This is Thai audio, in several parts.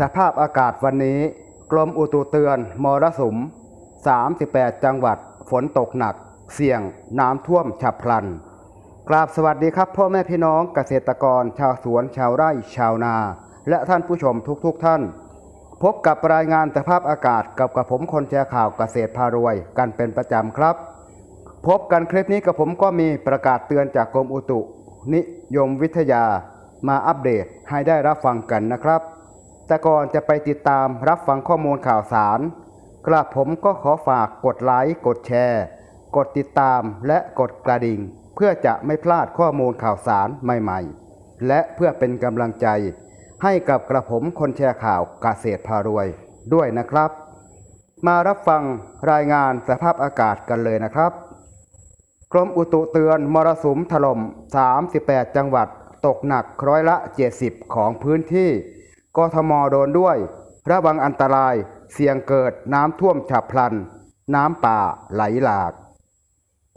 สภาพอากาศวันนี้ กรมอุตุเตือนมรสุม 38 จังหวัด ฝนตกหนัก เสี่ยงน้ำท่วมฉับพลัน กราบสวัสดีครับ พ่อแม่พี่น้องเกษตรกรชาวสวนชาวไร่ชาวนา และท่านผู้ชมทุกๆทท่าน พบกับรายงานสภาพอากาศกับกับผมคนแชร์ข่าวเกษตรพารวย กันเป็นประจำครับ พบกันคลิปนี้กับผมก็มีประกาศเตือนจากกรมอุตุ นิยมวิทยามาอัปเดตให้ได้รับฟังกันนะครับ แต่ก่อนจะไปติดตามรับฟังข้อมูลข่าวสาร กระผมก็ขอฝากกดไลค์กดแชร์ กดติดตามและกดกระดิ่ง เพื่อจะไม่พลาดข้อมูลข่าวสารใหม่ๆ และเพื่อเป็นกำลังใจ ให้กับกระผมคนแชร์ข่าวเกษตรพารวยด้วยนะครับ มารับฟังรายงานสภาพอากาศกันเลยนะครับ กรมอุตุเตือนมรสุมถล่ม 38 จังหวัด ตกหนักร้อยละ 70 ของพื้นที่ กทมโดนด้วย ระวังอันตรายเสี่ยงเกิดน้ำท่วมฉับพลัน น้ำป่าไหลหลาก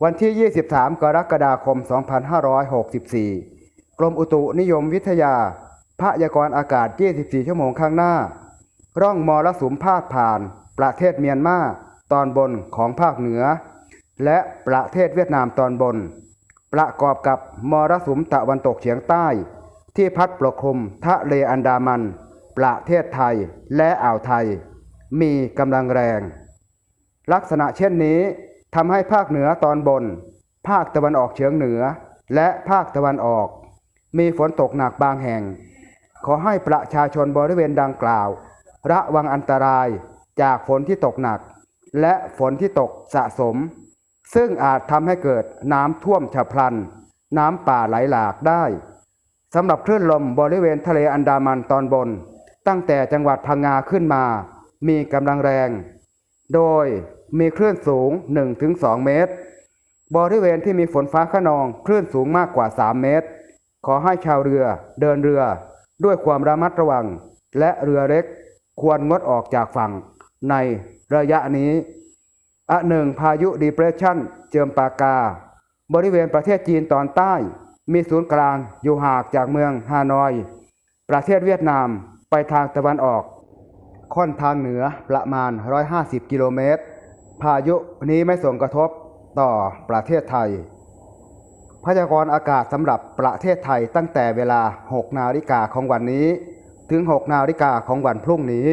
วันที่ 23 กรกฎาคม 2564 กรมอุตุนิยมวิทยา พยากรณ์อากาศ 24 ชั่วโมงข้างหน้า ร่องมรสุมพาดผ่าน ประเทศเมียนมาตอนบนของภาคเหนือ และประเทศเวียดนามตอนบน ประกอบกับมรสุมตะวันตกเฉียงใต้ ที่พัดปกคลุมทะเลอันดามัน ประเทศไทยและอ่าวไทย มีกำลังแรง ลักษณะเช่นนี้ทำให้ภาคเหนือตอนบน ภาคตะวันออกเฉียงเหนือ และภาคตะวันออก มีฝนตกหนักบางแห่ง ขอให้ประชาชนบริเวณดังกล่าว ระวังอันตรายจากฝนที่ตกหนัก และฝนที่ตกสะสม ซึ่งอาจทำให้เกิดน้ำท่วมฉับพลัน น้ำป่าไหลหลากได้ สำหรับคลื่นลมบริเวณทะเลอันดามันตอนบน ตั้งแต่จังหวัดพังงาขึ้นมา มีกำลังแรง โดยมีคลื่นสูง 1-2 เมตร บริเวณที่มีฝนฟ้าขนองคลื่นสูงมากกว่า 3 เมตร ขอให้ชาวเรือเดินเรือด้วยความระมัดระวัง และเรือเล็กควรงดออกจากฝั่งในระยะนี้อะหนึ่งพายุดีเพรสชันเจิมปากา บริเวณประเทศจีนตอนใต้ มีศูนย์กลางอยู่ห่างจากเมืองฮานอย ประเทศเวียดนามไปทางตะวันออก ค่อนทางเหนือประมาณ 150 กิโลเมตร พายุนี้ไม่ส่งกระทบต่อประเทศไทย พยากรณ์อากาศสำหรับประเทศไทยตั้งแต่เวลา 6 นาฬิกาของวันนี้ ถึง 6 นาฬิกาของวันพรุ่งนี้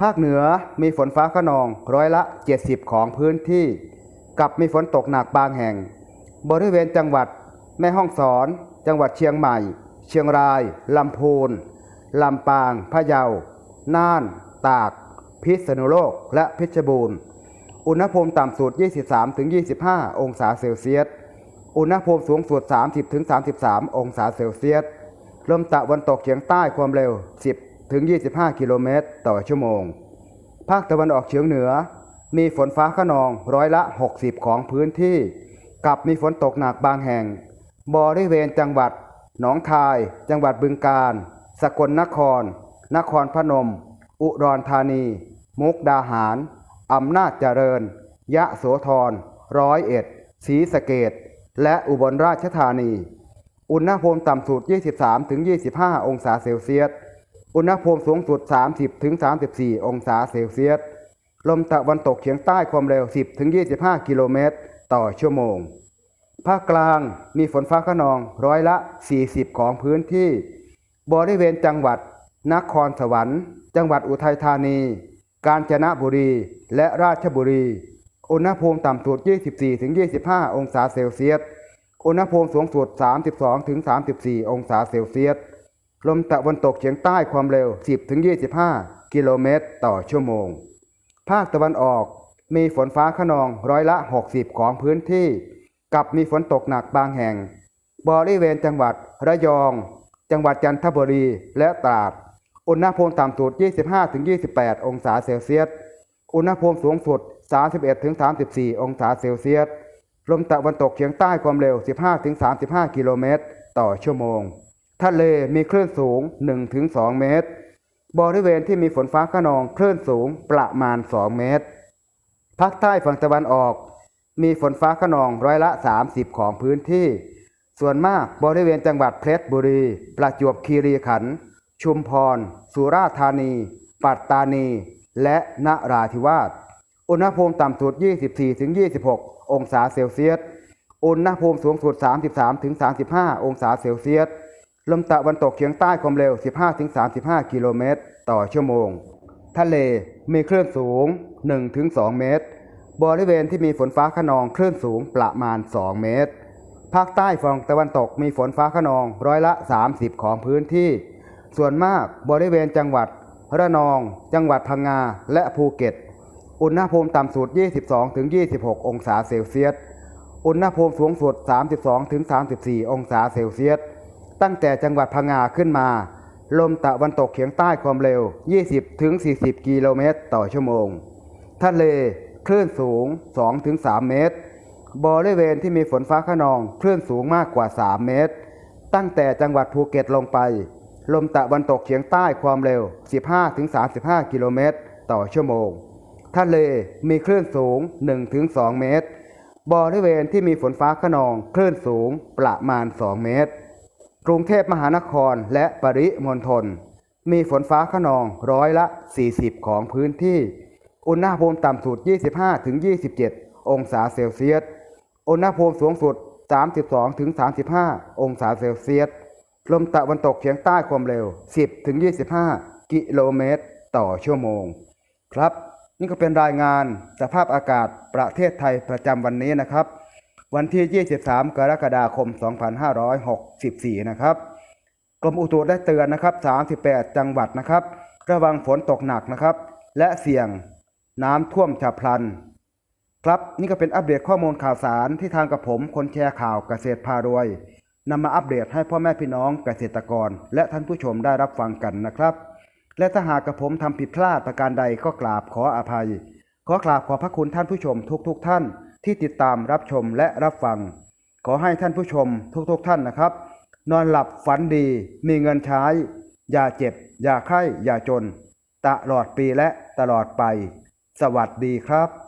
ภาคเหนือมีฝนฟ้าขนองร้อยละ 70 ของพื้นที่ กับมีฝนตกหนักบางแห่ง บริเวณจังหวัด แม่ฮ่องสอน จังหวัดเชียงใหม่ เชียงราย ลำพูน ลำปาง พะเยา น่าน ตาก พิษณุโลก และเพชรบูรณ์ อุณหภูมิต่ำสุด 23-25 องศาเซลเซียส อุณหภูมิสูงสุด 30-33 องศาเซลเซียส ลมตะวันตกเฉียงใต้ความเร็ว 10-25 กิโลเมตรต่อชั่วโมง ภาคตะวันออกเฉียงเหนือ มีฝนฟ้าขนองร้อยละ 60 ของพื้นที่ กับมีฝนตกหนักบางแห่ง บริเวณจังหวัด หนองคาย จังหวัดบึงกาฬสกลนคร นครพนม อุดรธานี มุกดาหารอำนาจเจริญ ยะโสธร ร้อยเอ็ดศรีสะเกดและอุบลราชธานี อุณหภูมิต่ำสุด 23-25 องศาเซลเซียส อุณหภูมิสูงสุด 30-34 องศาเซลเซียส ลมตะวันตกเฉียงใต้ความเร็ว 10-25 กิโลเมตร ต่อชั่วโมง ภาคกลางมีฝนฟ้าขนองร้อยละ 40 ของพื้นที่ บริเวณจังหวัด นครสวรรค์ จังหวัดอุทัยธานี กาญจนบุรี และราชบุรี อุณหภูมิต่ำสุด 24-25 องศาเซลเซียส อุณหภูมิสูงสุด 32-34 องศาเซลเซียส ลมตะวันตกเฉียงใต้ความเร็ว 10-25 กิโลเมตรต่อชั่วโมง ภาคตะวันออกมีฝนฟ้าขนองร้อยละ 60 ของพื้นที่ กับมีฝนตกหนักบางแห่ง บริเวณจังหวัดระยอง จังหวัดจันทบุรีและตราด อุณหภูมิต่ำสุด 25-28 องศาเซลเซียส อุณหภูมิสูงสุด 31-34 องศาเซลเซียส ลมตะวันตกเฉียงใต้ความเร็ว 15-35 กิโลเมตร ต่อชั่วโมง ทะเลมีคลื่นสูง 1-2 เมตร บริเวณที่มีฝนฟ้าขนองคลื่นสูงประมาณ 2 เมตร ภาคใต้ฝั่งตะวันออก มีฝนฟ้าขนองร้อยละ 30 ของพื้นที่ ส่วนมากบริเวณจังหวัดเพชรบุรี ประจวบคีรีขันธ์ชุมพร สุราษฎร์ธานี ปัตตานี และนราธิวาส อุณหภูมิต่ำสุด 24-26 องศาเซลเซียส อุณหภูมิสูงสุด 33-35 องศาเซลเซียส ลมตะวันตกเฉียงใต้ความเร็ว 15-35 กิโลเมตร ต่อชั่วโมง ทะเลมีคลื่นสูง 1-2 เมตร บริเวณที่มีฝนฟ้าขนองคลื่นสูงประมาณ 2 เมตร ภาคใต้ฝั่งตะวันตกมีฝนฟ้าขนองร้อยละ 30 ของพื้นที่ ส่วนมากบริเวณจังหวัดระนอง จังหวัดพังงา และภูเก็ต อุณหภูมิต่ำสุด 22-26 องศาเซลเซียส อุณหภูมิสูงสุด 32-34 องศาเซลเซียส ตั้งแต่จังหวัดพังงาขึ้นมา ลมตะวันตกเฉียงใต้ความเร็ว 20-40 กิโลเมตรต่อชั่วโมง ทะเล คลื่นสูง 2-3 เมตร บริเวณที่มีฝนฟ้าขนอง คลื่นสูงมากกว่า 3 เมตร ตั้งแต่จังหวัดภูเก็ตลงไป ลมตะวันตกเฉียงใต้ความเร็ว 15-35 กิโลเมตร ต่อชั่วโมง ทะเลมีคลื่นสูง 1-2 เมตร บริเวณที่มีฝนฟ้าขนอง คลื่นสูงประมาณ 2 เมตร กรุงเทพมหานครและปริมณฑลมีฝนฟ้าขนองร้อยละ 40 ของพื้นที่ อุณหภูมิต่ำสุด 25-27 องศาเซลเซียส อุณหภูมิสูงสุด 32-35 องศาเซลเซียส ลมตะวันตกเฉียงใต้ความเร็ว 10-25 กิโลเมตร ต่อชั่วโมง ครับ นี่ก็เป็นรายงานสภาพอากาศประเทศไทยประจำวันนี้นะครับ วันที่ 23 กรกฎาคม 2564 นะครับกรมอุตุได้เตือนนะครับ 38 จังหวัดนะครับ ระวังฝนตกหนักนะครับ และเสี่ยง น้ำท่วมฉับพลัน ครับนี่ก็เป็นอัปเดตข้อมูลข่าวสารที่ทางกับผมคนแชร์ข่าวเกษตรพารวยนำมาอัปเดตให้พ่อแม่พี่น้องเกษตรกร และท่านผู้ชมได้รับฟังกันนะครับ และถ้าหากกับผมทำผิดพลาดประการใดก็กราบขออภัย ขอกราบขอพระคุณท่านผู้ชมทุกๆทท่าน ที่ติดตามรับชมและรับฟัง ขอให้ท่านผู้ชมทุกๆท่านนะครับ นอนหลับฝันดีมีเงินใช้ อย่าเจ็บ อย่าไข้ อย่าจน ตลอดปีและตลอดไป สวัสดีครับ